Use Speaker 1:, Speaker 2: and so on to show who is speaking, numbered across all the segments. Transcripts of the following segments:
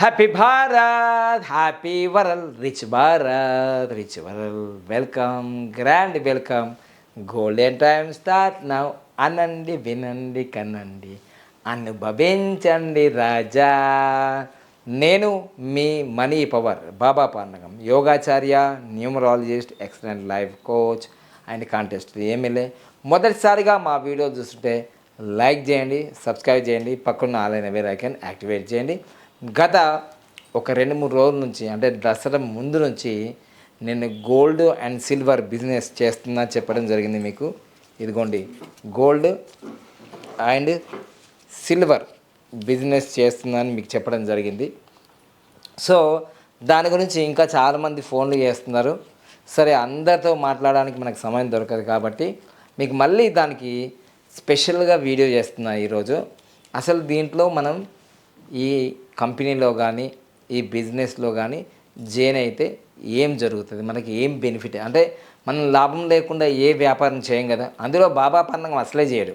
Speaker 1: Happy Bharat happy world rich Bharat rich world welcome grand welcome golden time start now అనండి వినండి కనండి అనుభవించండి రాజా నేను మీ money power Baba పాండగం యోగాచార్య numerologist excellent life coach and contest MLA మొదటిసారిగా మా వీడియో చూస్తుంటే లైక్ చేయండి సబ్స్క్రైబ్ చేయండి పక్కన ఆలైన వేరే ఐకాన్ యాక్టివేట్ చేయండి. గత ఒక రెండు మూడు రోజుల నుంచి అంటే దసరా ముందు నుంచి నేను గోల్డ్ అండ్ సిల్వర్ బిజినెస్ చేస్తున్నా చెప్పడం జరిగింది మీకు. ఇదిగోండి గోల్డ్ అండ్ సిల్వర్ బిజినెస్ చేస్తున్నానని మీకు చెప్పడం జరిగింది. సో దాని గురించి ఇంకా చాలామంది ఫోన్లు చేస్తున్నారు. సరే అందరితో మాట్లాడడానికి మనకు సమయం దొరకదు కాబట్టి మీకు మళ్ళీ దానికి స్పెషల్గా వీడియో చేస్తున్నా ఈరోజు. అసలు దీంట్లో మనం ఈ కంపెనీలో కానీ ఈ బిజినెస్లో కానీ జైన్ అయితే ఏం జరుగుతుంది? మనకి ఏం బెనిఫిట్? అంటే మనం లాభం లేకుండా ఏ వ్యాపారం చేయం కదా? అందులో బాబా పన్నం అసలే చేయడు.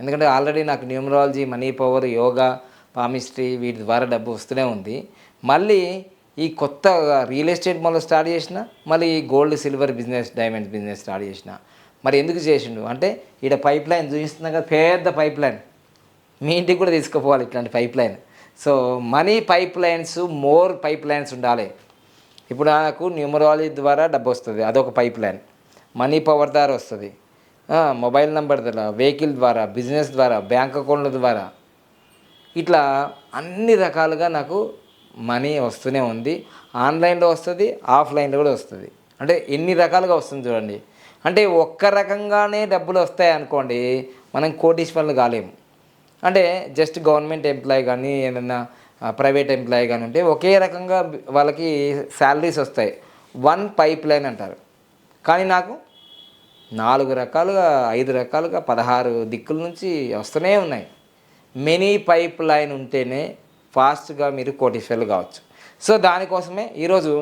Speaker 1: ఎందుకంటే ఆల్రెడీ నాకు numerology money power yoga palmistry వీటి ద్వారా డబ్బు వస్తూనే ఉంది. మళ్ళీ ఈ కొత్త రియల్ ఎస్టేట్ మళ్ళీ స్టార్ట్ చేసిన మళ్ళీ ఈ gold silver business diamond business start చేసిన. మరి ఎందుకు చేసిండు? అంటే ఈడ పైప్ లైన్ చూపిస్తున్నా కదా పెద్ద పైప్ లైన్. మీ ఇంటికి కూడా తీసుకుపోవాలి ఇట్లాంటి pipeline. So money pipelines more pipelines ఉండాలి. ఇప్పుడు నాకు న్యూమరాలజీ ద్వారా డబ్బు వస్తుంది అదొక పైప్ లైన్. మనీ పవర్ ద్వారా వస్తుంది. మొబైల్ నెంబర్ ద్వారా వెహికల్ ద్వారా బిజినెస్ ద్వారా బ్యాంక్ అకౌంట్ల ద్వారా. ఇట్లా అన్ని రకాలుగా నాకు మనీ వస్తూనే ఉంది. ఆన్లైన్లో వస్తుంది ఆఫ్లైన్లో కూడా వస్తుంది. అంటే ఎన్ని రకాలుగా వస్తుంది చూడండి. అంటే ఒక్క రకంగానే డబ్బులు వస్తాయి అనుకోండి మనం కోటీశ్వర్లు కాలేము. అంటే జస్ట్ గవర్నమెంట్ ఎంప్లాయీ కానీ ఏదైనా ప్రైవేట్ ఎంప్లాయీ కానీ ఉంటే ఒకే రకంగా వాళ్ళకి శాలరీస్ వస్తాయి. వన్ పైప్ లైన్ అంటారు. కానీ నాకు నాలుగు రకాలుగా ఐదు రకాలుగా పదహారు దిక్కుల నుంచి వస్తూనే ఉన్నాయి. మినీ పైప్ లైన్ ఉంటేనే ఫాస్ట్గా మీరు కోటీశ్వర్లు కావచ్చు. సో దానికోసమే ఈరోజు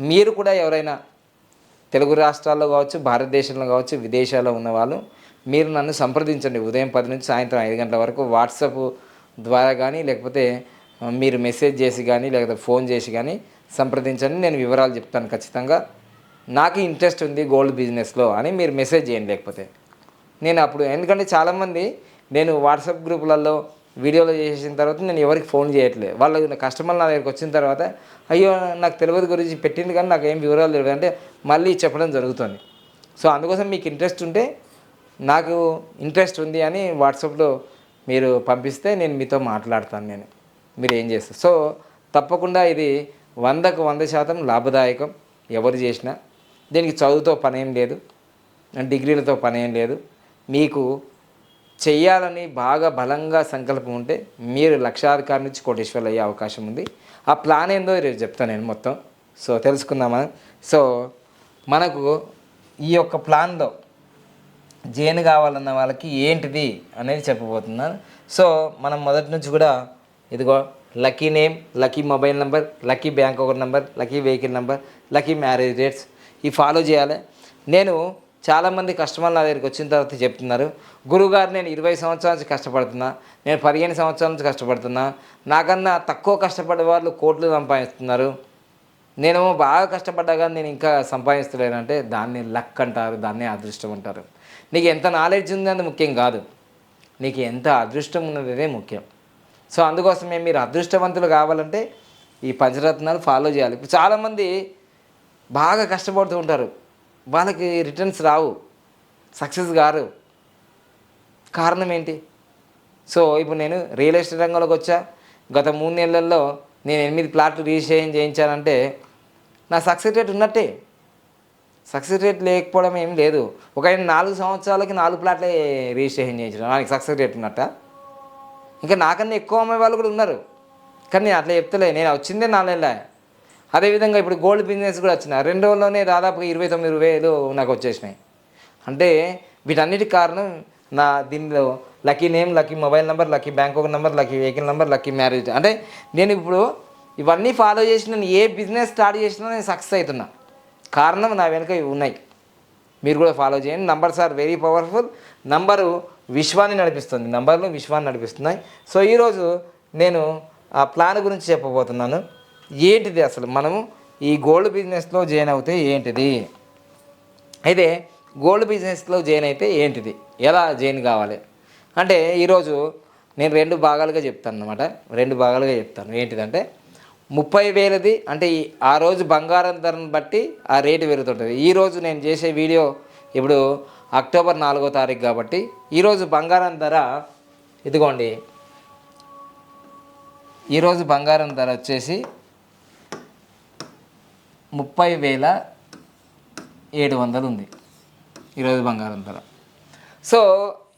Speaker 1: మీరు కూడా ఎవరైనా తెలుగు రాష్ట్రాల్లో కావచ్చు భారతదేశంలో కావచ్చు విదేశాల్లో ఉన్న వాళ్ళు మీరు నన్ను సంప్రదించండి. ఉదయం పది నుంచి సాయంత్రం ఐదు గంటల వరకు వాట్సాప్ ద్వారా కానీ లేకపోతే మీరు మెసేజ్ చేసి కానీ లేకపోతే ఫోన్ చేసి కానీ సంప్రదించండి. నేను వివరాలు చెప్తాను ఖచ్చితంగా. నాకు ఇంట్రెస్ట్ ఉంది గోల్డ్ బిజినెస్లో అని మీరు మెసేజ్ చేయండి లేకపోతే. నేను అప్పుడు ఎందుకంటే చాలామంది నేను వాట్సాప్ గ్రూపులలో వీడియోలు చేసిన తర్వాత నేను ఎవరికి ఫోన్ చేయట్లేదు వాళ్ళు కస్టమర్ నా దగ్గరికి వచ్చిన తర్వాత అయ్యో నాకు తెలియదు గురించి పెట్టింది కానీ నాకు ఏం వివరాలు తెలియదు. అంటే మళ్ళీ చెప్పడం జరుగుతుంది. సో అందుకోసం మీకు ఇంట్రెస్ట్ ఉంటే నాకు ఇంట్రెస్ట్ ఉంది అని వాట్సాప్లో మీరు పంపిస్తే నేను మీతో మాట్లాడతాను నేను. మీరు ఏం చేస్తారు? సో తప్పకుండా ఇది వందకు వంద శాతం లాభదాయకం. ఎవరు చేసినా. దీనికి చదువుతో పనేం లేదు. డిగ్రీలతో పనేం లేదు. మీకు చెయ్యాలని బాగా బలంగా సంకల్పం ఉంటే మీరు లక్షాధికారి నుంచి కోటేశ్వర్లు అయ్యే అవకాశం ఉంది. ఆ ప్లాన్ ఏందో రేపు చెప్తాను నేను మొత్తం. సో తెలుసుకుందామా? సో మనకు ఈ యొక్క ప్లాన్లో జేన్ కావాలన్న వాళ్ళకి ఏంటిది అనేది చెప్పబోతున్నాను సో మనం మొదటి నుంచి కూడా ఇదిగో lucky name lucky mobile number lucky bank account number lucky vehicle number lucky marriage dates ఇవి ఫాలో చేయాలి. నేను చాలామంది కస్టమర్లు నా దగ్గరికి వచ్చిన తర్వాత చెప్తున్నారు గురుగారు నేను ఇరవై సంవత్సరాల నుంచి కష్టపడుతున్నా నేను పదిహేను సంవత్సరాల నుంచి కష్టపడుతున్నా నాకన్నా తక్కువ కష్టపడే వాళ్ళు కోట్లు సంపాదిస్తున్నారు. నేను బాగా కష్టపడ్డా కానీ నేను ఇంకా సంపాదిస్తలేనంటే దాన్ని లక్ అంటారు దాన్ని అదృష్టం అంటారు. నీకు ఎంత నాలెడ్జ్ ఉంది అది ముఖ్యం కాదు. నీకు ఎంత అదృష్టం ఉన్నదే ముఖ్యం. సో అందుకోసమే మీరు అదృష్టవంతులు కావాలంటే ఈ పంచరత్నాలు ఫాలో చేయాలి. ఇప్పుడు చాలామంది బాగా కష్టపడుతూ ఉంటారు. వాళ్ళకి రిటర్న్స్ రావు. Success car. కారణం ఏంటి? సో ఇప్పుడు నేను రియల్ ఎస్టేట్ రంగంలోకి వచ్చా. గత మూడు నెలల్లో నేను ఎనిమిది ప్లాట్లు రిజిస్ట్రేషన్ చేయించానంటే నా సక్సెస్ రేట్ ఉన్నట్టే. సక్సెస్ రేట్ లేకపోవడం ఏం లేదు. ఒక ఆయన నాలుగు సంవత్సరాలకి నాలుగు ప్లాట్లే రిజిస్ట్రేషన్ చేయించడం నాకు సక్సెస్ రేట్ ఉన్నట్ట. ఇంకా నాకన్నా ఎక్కువ అమ్మే వాళ్ళు కూడా ఉన్నారు. కానీ నేను అట్లా చెప్తలే. నేను వచ్చిందే నాలుగేళ్ళ అదేవిధంగా ఇప్పుడు గోల్డ్ బిజినెస్ కూడా వచ్చిన. రెండు రోజుల్లోనే దాదాపుగా ఇరవై తొమ్మిది వేలు నాకు వచ్చేసినాయి. అంటే వీటన్నిటికి కారణం నా దీనిలో lucky name lucky mobile number lucky bank ఒక number lucky vehicle number lucky marriage అంటే నేను ఇప్పుడు ఇవన్నీ ఫాలో చేసి నేను ఏ బిజినెస్ స్టార్ట్ చేసినా నేను సక్సెస్ అవుతున్నా. కారణం నా వెనుక ఇవి ఉన్నాయి. మీరు కూడా ఫాలో చేయండి. Numbers are very powerful number విశ్వాన్ని నడిపిస్తుంది. నంబర్లు విశ్వాన్ని నడిపిస్తున్నాయి. సో ఈరోజు నేను ఆ ప్లాన్ గురించి చెప్పబోతున్నాను. ఏంటిది అసలు? మనము ఈ గోల్డ్ బిజినెస్లో జాయిన్ అవుతే ఏంటిది? అయితే గోల్డ్ బిజినెస్లో జాయిన్ అయితే ఏంటిది? ఎలా జాయిన్ కావాలి? అంటే ఈరోజు నేను రెండు భాగాలుగా చెప్తాను అనమాట రెండు భాగాలుగా చెప్తాను. ఏంటిదంటే ముప్పై వేలది అంటే ఆ రోజు బంగారం ధరను బట్టి ఆ రేటు పెరుగుతుంటుంది. ఈరోజు నేను చేసే వీడియో ఇప్పుడు అక్టోబర్ నాలుగో తారీఖు కాబట్టి ఈరోజు బంగారం ధర ఇదిగోండి. ఈరోజు బంగారం ధర వచ్చేసి ముప్పై వేల ఏడు వందలు ఉంది. ఈరోజు బంగారం ధర. సో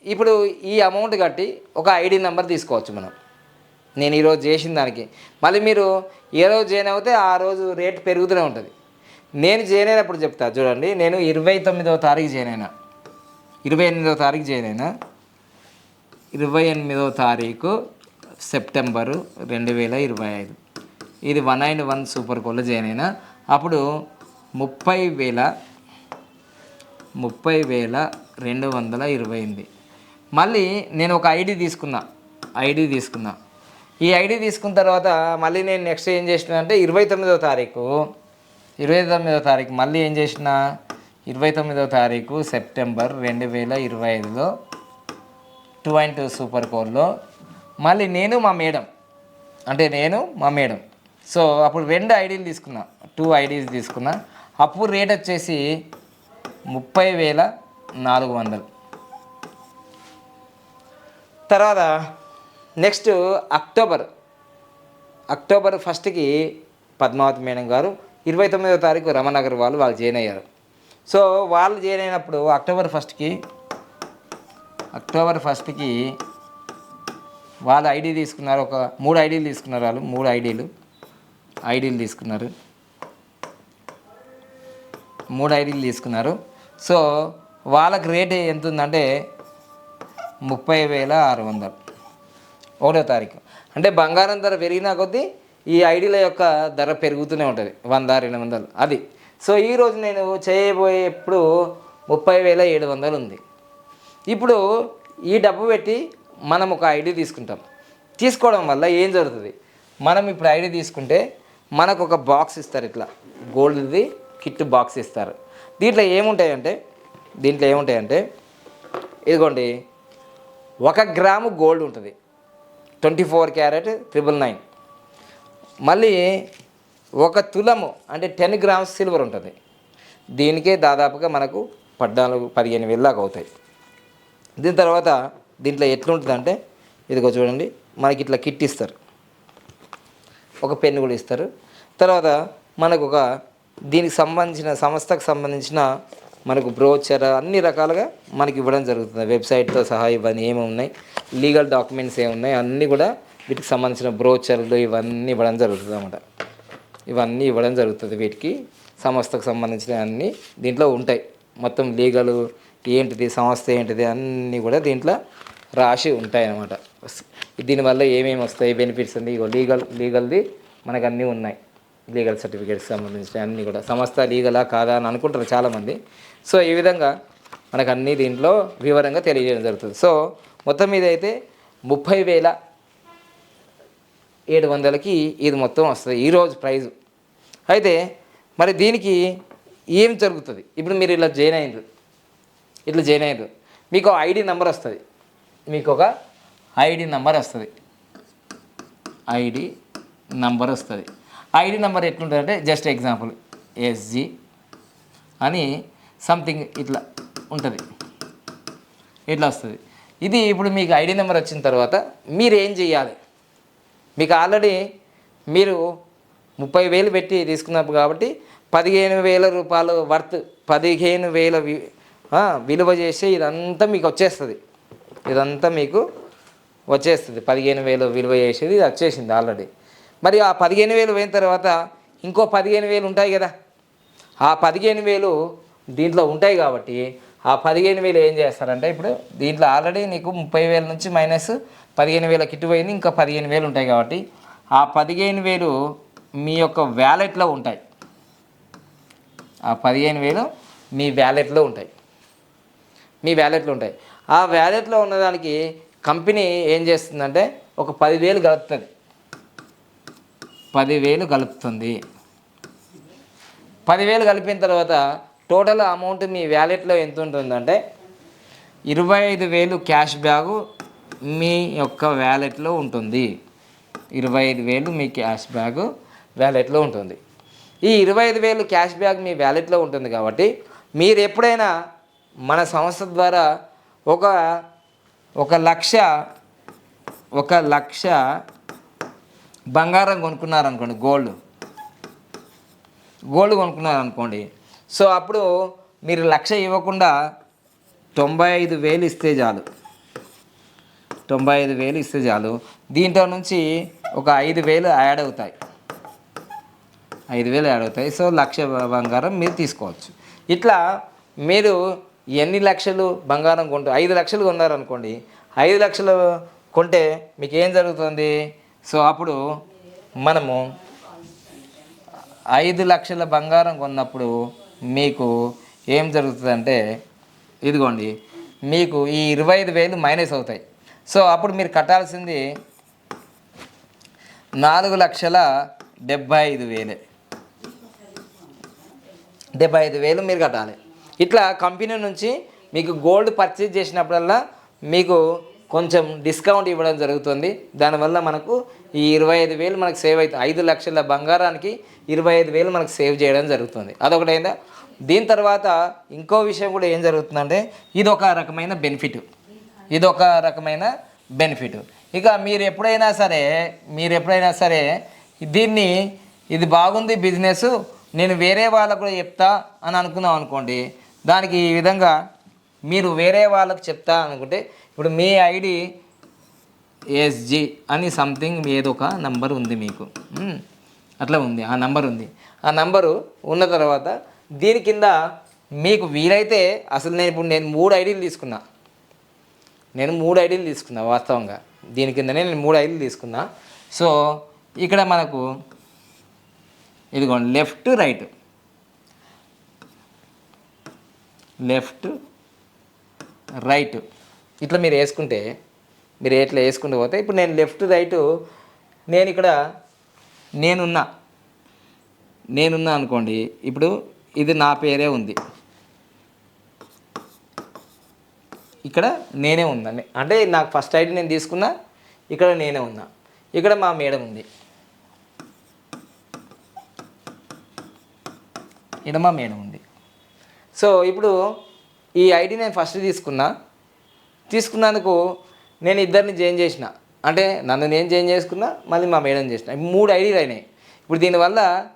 Speaker 1: ఇప్పుడు ఈ అమౌంట్ కట్టి ఒక ఐడి నెంబర్ తీసుకోవచ్చు మనం. నేను ఈరోజు చేసిన దానికి. మళ్ళీ మీరు ఏ రోజు జాయిన్ అవుతే ఆ రోజు రేట్ పెరుగుతూనే ఉంటుంది. నేను జాయిన్ అయినప్పుడు చెప్తా చూడండి నేను ఇరవై తొమ్మిదవ తారీఖు జాయిన్ అయినా. ఇరవై ఎనిమిదవ తారీఖు జాయిన్ అయినా. ఇరవై ఎనిమిదవ తారీఖు సెప్టెంబరు రెండు వేల ఇరవై ఐదు. ఇది వన్ అండ్ వన్ సూపర్ కోల్లో జాయిన్ అయినా. అప్పుడు ముప్పై వేల ముప్పై వేల రెండు వందల ఇరవై ఎనిమిది. మళ్ళీ నేను ఒక ఐడి తీసుకున్నా ఐడి తీసుకున్నా. ఈ ఐడి తీసుకున్న తర్వాత మళ్ళీ నేను నెక్స్ట్ ఏం చేసిన అంటే ఇరవై తొమ్మిదవ తారీఖు ఇరవై తొమ్మిదవ తారీఖు మళ్ళీ ఏం చేసిన? ఇరవై తొమ్మిదవ తారీఖు సెప్టెంబర్ రెండు వేల ఇరవై ఐదులో టూ అండ్ టూ సూపర్ కోర్లో మళ్ళీ నేను మా మేడం అంటే నేను మా మేడం. సో అప్పుడు రెండు ఐడీలు తీసుకున్నా టూ ఐడీస్ తీసుకున్నా. అప్పుడు రేట్ వచ్చేసి ముప్పై వేల నాలుగు వందలు. తర్వాత నెక్స్ట్ అక్టోబర్. అక్టోబర్ ఫస్ట్కి పద్మావతి మేడం గారు ఇరవై తొమ్మిదవ తారీఖు రమణగర్ వాళ్ళు వాళ్ళు జాయిన్ అయ్యారు. సో వాళ్ళు జాయిన్ అయినప్పుడు అక్టోబర్ ఫస్ట్కి అక్టోబర్ ఫస్ట్కి వాళ్ళ ఐడి తీసుకున్నారు ఒక మూడు ఐడీలు తీసుకున్నారు వాళ్ళు మూడు ఐడీలు ఐడీలు తీసుకున్నారు. మూడు ఐడీలు తీసుకున్నారు. సో వాళ్ళకి రేట్ ఎంత ఉందంటే ముప్పై వేల ఆరు వందలు. ఒకటో తారీఖు. అంటే బంగారం ధర పెరిగినా కొద్దీ ఈ ఐడీల యొక్క ధర పెరుగుతూనే ఉంటుంది. వంద రెండు వందలు. అది. సో ఈరోజు నేను చేయబోయేప్పుడు ముప్పై వేల ఏడు వందలు ఉంది. ఇప్పుడు ఈ డబ్బు పెట్టి మనం ఒక ఐడి తీసుకుంటాం. తీసుకోవడం వల్ల ఏం జరుగుతుంది? మనం ఇప్పుడు ఐడి తీసుకుంటే మనకు ఒక బాక్స్ ఇస్తారు ఇట్లా. గోల్డ్ది కిట్ బాక్స్ ఇస్తారు. దీంట్లో ఏముంటాయంటే దీంట్లో ఏముంటాయంటే ఇదిగోండి ఒక గ్రాము గోల్డ్ ఉంటుంది. Twenty four carat triple nine మళ్ళీ ఒక తులము అంటే టెన్ గ్రామ్స్ సిల్వర్ ఉంటుంది. దీనికే దాదాపుగా మనకు పద్నాలుగు పదిహేను వేలు దాకా అవుతాయి. దీని తర్వాత దీంట్లో ఎట్లుంటుంది అంటే ఇదిగో చూడండి మనకి ఇట్లా కిట్ ఇస్తారు. ఒక పెన్ను కూడా ఇస్తారు. తర్వాత మనకు ఒక దీనికి సంబంధించిన సంస్థకు సంబంధించిన మనకు బ్రోచర్ అన్ని రకాలుగా మనకి ఇవ్వడం జరుగుతుంది. వెబ్సైట్తో సహా ఇవన్నీ ఏమి ఉన్నాయి? లీగల్ డాక్యుమెంట్స్ ఏమున్నాయి అన్నీ కూడా వీటికి సంబంధించిన బ్రోచర్లు ఇవన్నీ ఇవ్వడం జరుగుతుంది అన్నమాట. ఇవన్నీ ఇవ్వడం జరుగుతుంది వీటికి. సంస్థకు సంబంధించిన అన్నీ దీంట్లో ఉంటాయి. మొత్తం లీగల్ ఏంటిది సంస్థ ఏంటిది అన్నీ కూడా దీంట్లో రాసి ఉంటాయి అన్నమాట. దీనివల్ల ఏమేమి వస్తాయి బెనిఫిట్స్ ఉంది ఇగో లీగల్ లీగల్ది మనకు అన్నీ ఉన్నాయి. లీగల్ సర్టిఫికేట్స్ సంబంధించిన అన్నీ కూడా. సంస్థ లీగలా కాదా అని అనుకుంటారు చాలామంది. సో ఈ విధంగా మనకు అన్నీ దీంట్లో వివరంగా తెలియజేయడం జరుగుతుంది. సో మొత్తం మీద అయితే ముప్పై వేల ఏడు వందలకి ఇది మొత్తం వస్తుంది. ఈరోజు ప్రైజు. అయితే మరి దీనికి ఏం జరుగుతుంది? ఇప్పుడు మీరు ఇలా జాయిన్ అయ్యారు ఇట్లా జాయిన్ అయ్యారు మీకు ఐడి నెంబర్ వస్తుంది. మీకు ఒక ఐడి నెంబర్ వస్తుంది. ఐడి నంబర్ వస్తుంది. ఐడి నెంబర్ ఎట్లుంటుందంటే జస్ట్ ఎగ్జాంపుల్ ఎస్జి అని సంథింగ్ ఇట్లా ఉంటుంది. ఇట్లా వస్తుంది? ఇది ఇప్పుడు మీకు ఐడి నెంబర్ వచ్చిన తర్వాత మీరు ఏం చేయాలి? మీకు ఆల్రెడీ మీరు ముప్పై వేలు పెట్టి తీసుకున్నప్పుడు కాబట్టి పదిహేను వేల రూపాయలు వర్త్ పదిహేను వేల వి విలువ చేసి ఇదంతా మీకు వచ్చేస్తుంది. ఇదంతా మీకు వచ్చేస్తుంది. పదిహేను వేలు విలువ చేసేది ఇది వచ్చేసింది ఆల్రెడీ. మరి ఆ పదిహేను వేలు పోయిన తర్వాత ఇంకో పదిహేను వేలు ఉంటాయి కదా? ఆ పదిహేను వేలు దీంట్లో ఉంటాయి కాబట్టి ఆ పదిహేను వేలు ఏం చేస్తారంటే ఇప్పుడు దీంట్లో ఆల్రెడీ నీకు ముప్పై వేల నుంచి మైనస్ పదిహేను వేల కిట్టు పోయింది ఇంకా పదిహేను వేలు ఉంటాయి కాబట్టి ఆ పదిహేను వేలు మీ యొక్క వ్యాలెట్లో ఉంటాయి. ఆ పదిహేను వేలు మీ వ్యాలెట్లో ఉంటాయి. మీ వ్యాలెట్లో ఉంటాయి. ఆ వ్యాలెట్లో ఉన్నదానికి కంపెనీ ఏం చేస్తుందంటే ఒక పదివేలు కలుపుతుంది. పదివేలు కలుపుతుంది. పదివేలు కలిపిన తర్వాత టోటల్ అమౌంట్ మీ వ్యాలెట్లో ఎంత ఉంటుందంటే ఇరవై ఐదు వేలు క్యాష్ బ్యాగు మీ యొక్క వ్యాలెట్లో ఉంటుంది. ఇరవై ఐదు వేలు మీ క్యాష్ బ్యాగ్ వ్యాలెట్లో ఉంటుంది. ఈ ఇరవై ఐదు వేలు క్యాష్ బ్యాగ్ మీ వ్యాలెట్లో ఉంటుంది కాబట్టి మీరు ఎప్పుడైనా మన సంస్థ ద్వారా ఒక ఒక లక్ష ఒక లక్ష బంగారం కొనుక్కున్నారనుకోండి గోల్డ్ గోల్డ్ కొనుక్కున్నారనుకోండి సో అప్పుడు మీరు లక్ష ఇవ్వకుండా తొంభై ఐదు వేలు ఇస్తే చాలు. తొంభై ఐదు వేలు ఇస్తే చాలు. దీంట్లో నుంచి ఒక ఐదు వేలు యాడ్ అవుతాయి. ఐదు వేలు యాడ్ అవుతాయి. సో లక్ష బంగారం మీరు తీసుకోవచ్చు. ఇట్లా మీరు ఎన్ని లక్షలు బంగారం కొంటూ ఐదు లక్షలు కొన్నారనుకోండి ఐదు లక్షలు కొంటే మీకు ఏం జరుగుతుంది? సో అప్పుడు మనము ఐదు లక్షల బంగారం కొన్నప్పుడు మీకు ఏం జరుగుతుందంటే ఇదిగోండి మీకు ఈ ఇరవై ఐదు వేలు మైనస్ అవుతాయి. సో అప్పుడు మీరు కట్టాల్సింది నాలుగు లక్షల డెబ్బై ఐదు వేలే. డెబ్బై ఐదు వేలు మీరు కట్టాలి. ఇట్లా కంపెనీ నుంచి మీకు గోల్డ్ పర్చేజ్ చేసినప్పుడల్లా మీకు కొంచెం డిస్కౌంట్ ఇవ్వడం జరుగుతుంది. దానివల్ల మనకు ఈ ఇరవై ఐదు వేలు మనకు సేవ్ అవుతుంది ఐదు లక్షల బంగారానికి ఇరవై ఐదు వేలు మనకు సేవ్ చేయడం జరుగుతుంది. అదొకటి అయిందా దీని తర్వాత ఇంకో విషయం కూడా ఏం జరుగుతుందంటే ఇది ఒక రకమైన బెనిఫిట్ ఇది ఒక రకమైన బెనిఫిట్ ఇక మీరు ఎప్పుడైనా సరే మీరు ఎప్పుడైనా సరే దీన్ని ఇది బాగుంది బిజినెస్ నేను వేరే వాళ్ళకు కూడా చెప్తా అని అనుకున్నాం అనుకోండి దానికి ఈ విధంగా మీరు వేరే వాళ్ళకు చెప్తా అనుకుంటే ఇప్పుడు మీ ఐడి ఎస్జి అని సంథింగ్ ఏదో ఒక నంబర్ ఉంది మీకు. Hmm. అట్లా ఉంది. ఆ నంబర్ ఉంది. ఆ నంబరు ఉన్న తర్వాత దీని కింద మీకు వీలైతే అసలు నేను ఇప్పుడు నేను మూడు ఐడీలు తీసుకున్నా. నేను మూడు ఐడీలు తీసుకున్నా వాస్తవంగా. దీని కిందనే నేను మూడు ఐడీలు తీసుకున్నా. సో ఇక్కడ మనకు ఇదిగోండి లెఫ్ట్ రైట్ లెఫ్ట్ రైట్ ఇట్లా మీరు వేసుకుంటే మీరు ఎట్లా వేసుకుంటూ పోతే ఇప్పుడు నేను లెఫ్ట్ రైట్ నేను ఇక్కడ నేనున్నా. నేనున్నా అనుకోండి ఇప్పుడు ఇది నా పేరే ఉంది. ఇక్కడ నేనే ఉందండి అంటే నాకు ఫస్ట్ ఐడి నేను తీసుకున్నా ఇక్కడ నేనే ఉన్నా. ఇక్కడ మా మేడం ఉంది. ఇక్కడ మా మేడం ఉంది. సో ఇప్పుడు ఈ ఐడి నేను ఫస్ట్ తీసుకున్నా. తీసుకున్నందుకు నేను ఇద్దరిని జైన్ చేసిన. అంటే నన్ను నేను జైన్ చేసుకున్నా మళ్ళీ మా మేడం చేసిన. మూడు ఐడీలు అయినాయి. ఇప్పుడు దీనివల్ల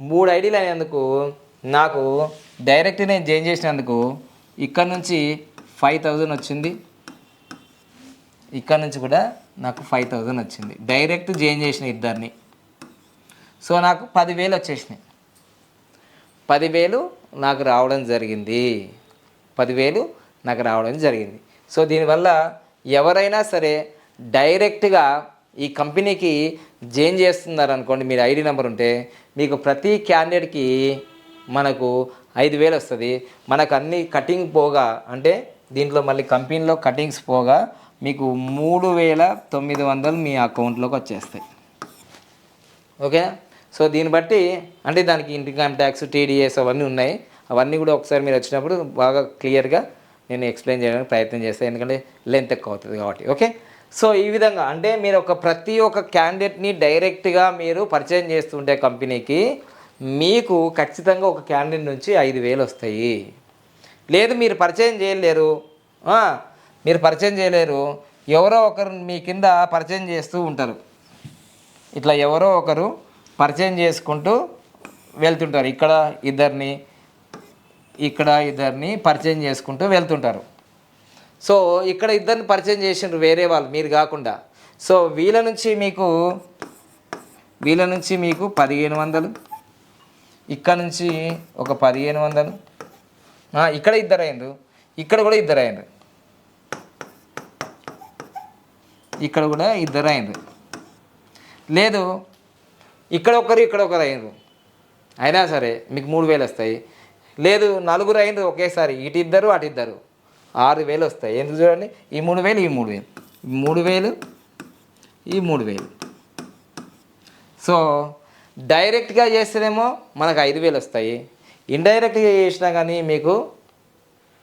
Speaker 1: మూడు ఐడీలు అయినందుకు నాకు డైరెక్ట్ నేను చేంజ్ చేసినందుకు ఇక్కడ నుంచి ఫైవ్ థౌజండ్ వచ్చింది. ఇక్కడ నుంచి కూడా నాకు ఫైవ్ థౌజండ్ వచ్చింది. డైరెక్ట్ చేంజ్ చేసిన ఇద్దరిని. సో నాకు పదివేలు వచ్చేసినాయి. పదివేలు నాకు రావడం జరిగింది. పదివేలు నాకు రావడం జరిగింది. సో దీనివల్ల ఎవరైనా సరే డైరెక్ట్గా ఈ కంపెనీకి జైన్ చేస్తున్నారు అనుకోండి మీరు ఐడి నెంబర్ ఉంటే మీకు ప్రతి క్యాండిడేట్కి మనకు ఐదు వేలు వస్తుంది. మనకు అన్ని కటింగ్ పోగా అంటే దీంట్లో మళ్ళీ కంపెనీలో కటింగ్స్ పోగా మీకు మూడు వేల తొమ్మిది వందలు మీ అకౌంట్లోకి వచ్చేస్తాయి. ఓకే? సో దీన్ని బట్టి అంటే దానికి ఇన్కమ్ ట్యాక్స్ టీడీఎస్ అవన్నీ ఉన్నాయి. అవన్నీ కూడా ఒకసారి మీరు వచ్చినప్పుడు బాగా క్లియర్గా నేను ఎక్స్ప్లెయిన్ చేయడానికి ప్రయత్నం చేస్తాను ఎందుకంటే లెంత్ ఎక్కువ అవుతుంది కాబట్టి ఓకే సో ఈ విధంగా అంటే మీరు ఒక ప్రతి ఒక్క క్యాండిడేట్ని డైరెక్ట్గా మీరు పరిచయం చేస్తుంటే కంపెనీకి మీకు ఖచ్చితంగా ఒక క్యాండిడేట్ నుంచి ఐదు వేలు వస్తాయి. లేదు మీరు పరిచయం చేయలేరు. మీరు పరిచయం చేయలేరు. ఎవరో ఒకరు మీ కింద పరిచయం చేస్తూ ఉంటారు. ఇట్లా ఎవరో ఒకరు పరిచయం చేసుకుంటూ వెళ్తుంటారు. ఇక్కడ ఇద్దరిని ఇక్కడ ఇద్దరిని పరిచయం చేసుకుంటూ వెళ్తుంటారు. సో ఇక్కడ ఇద్దరిని పరిచయం చేసిండ్రు వేరే వాళ్ళు మీరు కాకుండా. సో వీళ్ళ నుంచి మీకు వీళ్ళ నుంచి మీకు పదిహేను వందలు ఇక్కడ నుంచి ఒక పదిహేను వందలు. ఇక్కడ ఇద్దరు అయిండ్రు ఇక్కడ కూడా ఇద్దరు అయిండ్రు ఇక్కడ కూడా ఇద్దరు అయిండ్రు లేదు ఇక్కడ ఒకరు ఇక్కడ ఒకరు అయినరు అయినా సరే మీకు మూడు వేలు వస్తాయి. లేదు నలుగురు అయింది ఒకేసారి. ఇటు ఇద్దరు అటు ఇద్దరు ఆరు వేలు వస్తాయి. ఎందుకు చూడండి? ఈ మూడు వేలు ఈ మూడు వేలు. మూడు వేలు ఈ మూడు వేలు. సో డైరెక్ట్గా చేస్తేనేమో మనకు ఐదు వేలు వస్తాయి. ఇండైరెక్ట్గా చేసినా కానీ మీకు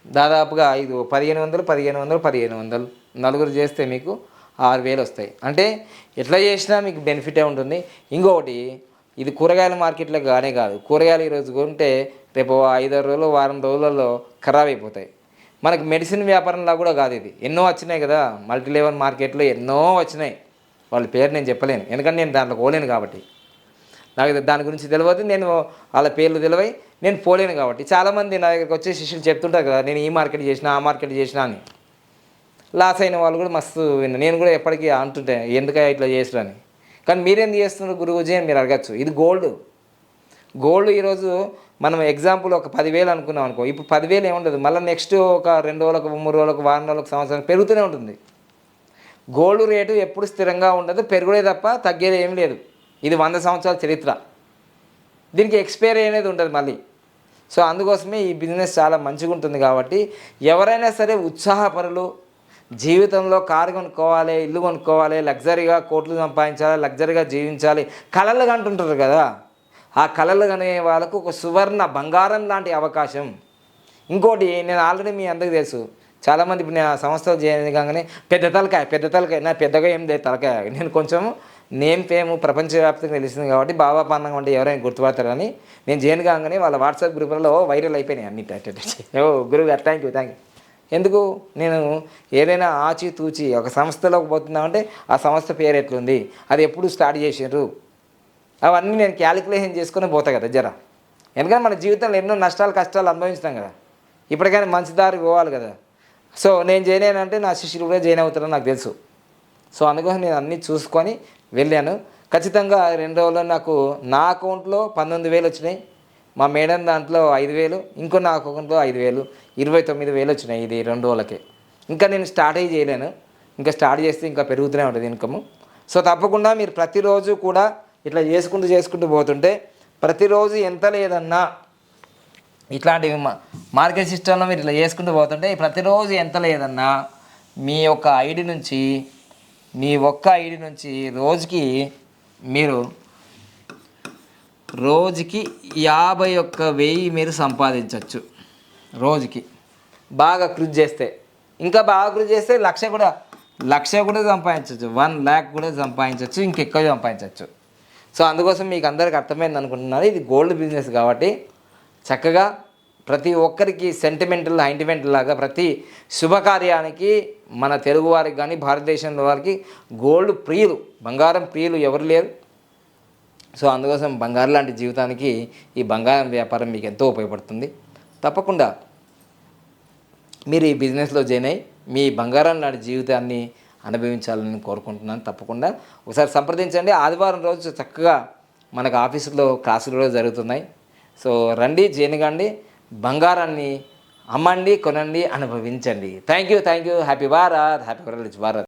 Speaker 1: దాదాపుగా ఐదు పదిహేను వందలు పదిహేను వందలు పదిహేను వందలు. నలుగురు చేస్తే మీకు ఆరు వేలు వస్తాయి. అంటే ఎట్లా చేసినా మీకు బెనిఫిటే ఉంటుంది. ఇంకొకటి ఇది కూరగాయల మార్కెట్లో కానే కాదు. కూరగాయలు ఈరోజు కొంటే రేపు ఐదారు రోజులు వారం రోజులలో ఖరాబ్ అయిపోతాయి. మనకి మెడిసిన్ వ్యాపారంలా కూడా కాదు ఇది. ఎన్నో వచ్చినాయి కదా మల్టీ లెవెల్ మార్కెట్లో ఎన్నో వచ్చినాయి. వాళ్ళ పేరు నేను చెప్పలేను. ఎందుకంటే నేను దాంట్లో పోలేను కాబట్టి. నాకు దాని గురించి తెలియదు నేను వాళ్ళ పేర్లు తెలివై నేను పోలేను కాబట్టి. చాలామంది నా దగ్గరికి వచ్చే శిష్యులు చెప్తుంటారు కదా నేను ఈ మార్కెట్ చేసిన ఆ మార్కెట్ చేసిన అని. లాస్ అయిన వాళ్ళు కూడా మస్తు విన్నా నేను కూడా ఎప్పటికీ అంటుంటే ఎందుక ఇట్లా చేసిరని కానీ మీరేం చేస్తున్నారు గురువుజీ అని మీరు అడగచ్చు. ఇది గోల్డ్. గోల్డ్ ఈరోజు మనం ఎగ్జాంపుల్ ఒక పదివేలు అనుకున్నాం అనుకో ఇప్పుడు పదివేలు ఏముండదు. మళ్ళీ నెక్స్ట్ ఒక రెండు రోజులకు మూడు రోజులకు వారం రోజులకు సంవత్సరం పెరుగుతూనే ఉంటుంది. గోల్డ్ రేటు ఎప్పుడు స్థిరంగా ఉండదు పెరుగుడే తప్ప తగ్గేది ఏం లేదు. ఇది వంద సంవత్సరాల చరిత్ర. దీనికి ఎక్స్పైరీ అనేది ఉంటుంది మళ్ళీ. సో అందుకోసమే ఈ బిజినెస్ చాలా మంచిగా ఉంటుంది కాబట్టి ఎవరైనా సరే ఉత్సాహపరులు జీవితంలో కారు కొనుక్కోవాలి ఇల్లు కొనుక్కోవాలి లగ్జరీగా కోట్లు సంపాదించాలి లగ్జరీగా జీవించాలి కళలు కంటుంటారు కదా. ఆ కళలు కనే వాళ్ళకు ఒక సువర్ణ బంగారం లాంటి అవకాశం. ఇంకోటి నేను ఆల్రెడీ మీ అందరికీ తెలుసు చాలామంది ఇప్పుడు నేను ఆ సంస్థలు చేయని కాగానే పెద్ద తలకాయ పెద్ద తలకాయ నా పెద్దగా ఏం లేదు తలకాయ. నేను కొంచెం నేమ్ ఫేమ్ ప్రపంచవ్యాప్తంగా తెలిసింది కాబట్టి బాబా పాన్నం అంటే ఎవరైనా గుర్తుపడతారని నేను చేయను కాగానే వాళ్ళ వాట్సాప్ గ్రూపులలో వైరల్ అయిపోయినాయి అన్ని. ఓ గురువు గారు థ్యాంక్ యూ థ్యాంక్ యూ ఎందుకు? నేను ఏదైనా ఆచి తూచి ఒక సంస్థలోకి పోతున్నామంటే ఆ సంస్థ పేరు ఎట్లుంది? అది ఎప్పుడు స్టార్ట్ చేసారు అవన్నీ నేను క్యాలిక్యులేషన్ చేసుకుని పోతా కదా జర. ఎందుకంటే మన జీవితంలో ఎన్నో నష్టాలు కష్టాలు అనుభవించినాం కదా. ఇప్పటికైనా మంచి దారి పోవాలి కదా. సో నేను జాయిన్ అంటే నా శిష్యులు కూడా జాయిన్ అవుతారని నాకు తెలుసు. సో అందుకోసం నేను అన్నీ చూసుకొని వెళ్ళాను. ఖచ్చితంగా రెండు రోజుల్లో నాకు నా అకౌంట్లో పంతొమ్మిది వేలు వచ్చినాయి. మా మేడం దాంట్లో ఐదు వేలు ఇంకో నా అకౌంట్లో ఐదు వేలు ఇరవై తొమ్మిది వేలు వచ్చినాయి ఇది రెండు రోజులకి. ఇంకా నేను స్టార్ట్ అయ్యి చేయలేను. ఇంకా స్టార్ట్ చేస్తే ఇంకా పెరుగుతూనే ఉంటుంది ఇన్కమ్. సో తప్పకుండా మీరు ప్రతిరోజు కూడా ఇట్లా చేసుకుంటూ చేసుకుంటూ పోతుంటే ప్రతిరోజు ఎంత లేదన్నా ఇట్లాంటివి మా- మార్కెట్ సిస్టంలో మీరు ఇట్లా చేసుకుంటూ పోతుంటే ప్రతిరోజు ఎంత లేదన్నా మీ యొక్క ఐడి నుంచి మీ ఒక్క ఐడి నుంచి రోజుకి మీరు రోజుకి యాభై ఒక్క వెయ్యి మీరు సంపాదించవచ్చు రోజుకి. బాగా కృషి చేస్తే. ఇంకా బాగా కృషి చేస్తే లక్ష కూడా లక్ష కూడా సంపాదించవచ్చు వన్ ల్యాక్ కూడా సంపాదించవచ్చు ఇంకెక్కువ సంపాదించవచ్చు సో అందుకోసం మీకు అందరికి అర్థమైంది అనుకుంటున్నారు ఇది గోల్డ్ బిజినెస్ కాబట్టి చక్కగా ప్రతి ఒక్కరికి సెంటిమెంటల్ హైంటిమెంట్ లాగా ప్రతి శుభకార్యానికి మన తెలుగు వారికి కానీ భారతదేశంలో వారికి గోల్డ్ ప్రియులు బంగారం ప్రియులు ఎవరు లేరు. సో అందుకోసం బంగారం లాంటి జీవితానికి ఈ బంగారం వ్యాపారం మీకు ఎంతో ఉపయోగపడుతుంది. తప్పకుండా మీరు ఈ బిజినెస్లో జాయిన్ అయ్యి మీ బంగారం లాంటి జీవితాన్ని అనుభవించాలని కోరుకుంటున్నాను. తప్పకుండా ఒకసారి సంప్రదించండి. ఆదివారం రోజు చక్కగా మనకు ఆఫీసులో క్లాసులు కూడా జరుగుతున్నాయి. సో రండి జాయిన్ బంగారాన్ని అమ్మండి కొనండి అనుభవించండి. Thank you thank you happy Bharat happy world Bharat